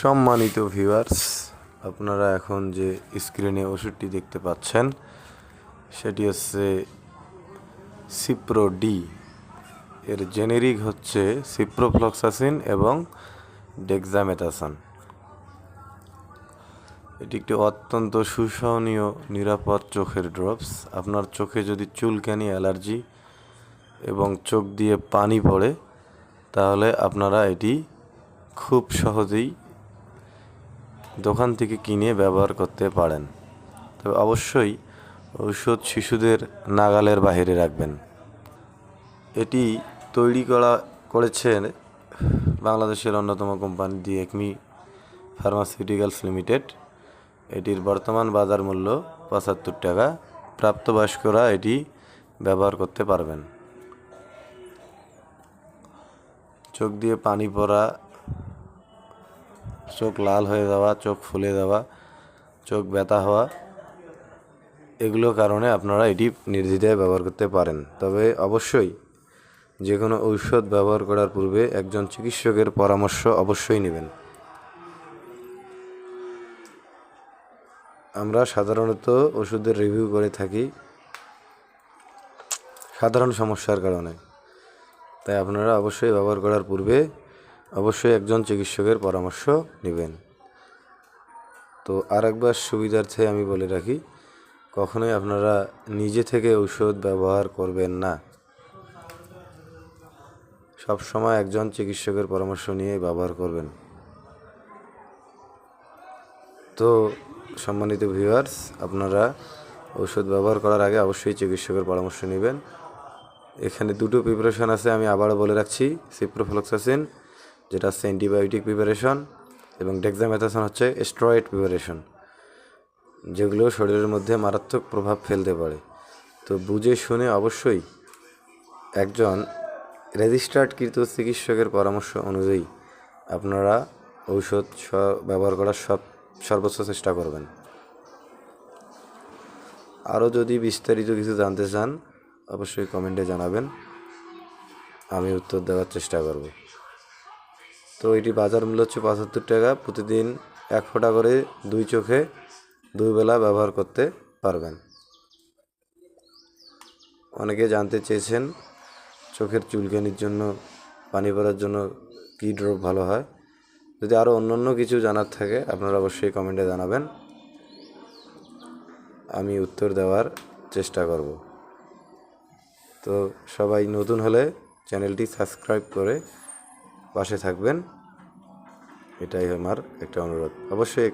সম্মানিত ভিউয়ার্স আপনারা এখন যে স্ক্রিনে ওষুধটি দেখতে পাচ্ছেন, সেটি হচ্ছে সিপ্রো ডি এর জেনেরিক হচ্ছে সিপ্রোফ্লক্সাসিন এবং ডেক্সামেথাসন এটি একটি অত্যন্ত সুসহনীয়, নিরাপদ চোখের ড্রপস আপনার চোখে যদি চুলকানি, অ্যালার্জি এবং চোখ দিয়ে পানি পড়ে, তাহলে আপনারা এটি খুব সহজেই দোকান থেকে কিনে ব্যবহার করতে পারেন। তবে অবশ্যই ঔষধ শিশুদের নাগালের বাইরে রাখবেন। এটি তৈরি করা করেছেন বাংলাদেশের অন্যতম company the ACME pharmaceuticals limited. এটির বর্তমান বাজার মূল্য পঁচাত্তর টাকা। প্রাপ্তবয়স্করা এটি ব্যবহার করতে পারবেন। চোখ দিয়ে পানি পড়া চোখ লাল হয়ে যাওয়া, চোখ ফুলে যাওয়া, চোখ ব্যথা হওয়া, এগুলো কারণে আপনারা এটি নির্দ্বিধায় ব্যবহার করতে পারেন। তবে অবশ্যই যে কোনো ঔষধ ব্যবহার করার পূর্বে একজন চিকিৎসকের পরামর্শ অবশ্যই নেবেন। আমরা সাধারণত ওষুধের রিভিউ করে থাকি সাধারণ সমস্যার কারণে। তাই আপনারা অবশ্যই ব্যবহার করার পূর্বে অবশ্যই একজন চিকিৎসকের পরামর্শ নেবেন। তো আরেকবার সুবিধার্থে আমি বলে রাখি, কখনোই আপনারা নিজে থেকে ঔষধ ব্যবহার করবেন না। সব সময় একজন চিকিৎসকের পরামর্শ নিয়ে ব্যবহার করবেন। তো সম্মানিত ভিউয়ার্স, আপনারা ঔষধ ব্যবহার করার আগে অবশ্যই চিকিৎসকের পরামর্শ নেবেন। এখানে দুটো প্রিপারেশন আছে, আমি আবারও বলে রাখছি সিপ্রোফ্লক্সাসিন যেটা হচ্ছে অ্যান্টিবায়োটিক প্রিপারেশন এবং ডেক্সামেথাসন হচ্ছে স্টেরয়েড প্রিপারেশন যেগুলো শরীরের মধ্যে মারাত্মক প্রভাব ফেলতে পারে। তো বুঝে শুনে অবশ্যই একজন রেজিস্টার্ডকৃত চিকিৎসকের পরামর্শ অনুযায়ী আপনারা ঔষধ ব্যবহার করার সব সর্বোচ্চ চেষ্টা করবেন। আরও যদি বিস্তারিত কিছু জানতে চান, অবশ্যই কমেন্টে জানাবেন। আমি উত্তর দেওয়ার চেষ্টা করব। তো এটি বাজার মূল্য হচ্ছে পঁচাত্তর টাকা। প্রতিদিন এক ফোঁটা করে দুই চোখে দুই বেলা ব্যবহার করতে পারবেন। অনেকে জানতে চেয়েছেন, চোখের চুলকানির জন্য, পানি পড়ার জন্য কী ড্রপ ভালো হয়? যদি আরও অন্যান্য কিছু জানার থাকে, আপনারা অবশ্যই কমেন্টে জানাবেন। আমি উত্তর দেওয়ার চেষ্টা করব। তো সবাই নতুন হলে চ্যানেলটি সাবস্ক্রাইব করে পাশে থাকবেন। এটাই আমার একটা অনুরোধ। অবশ্যই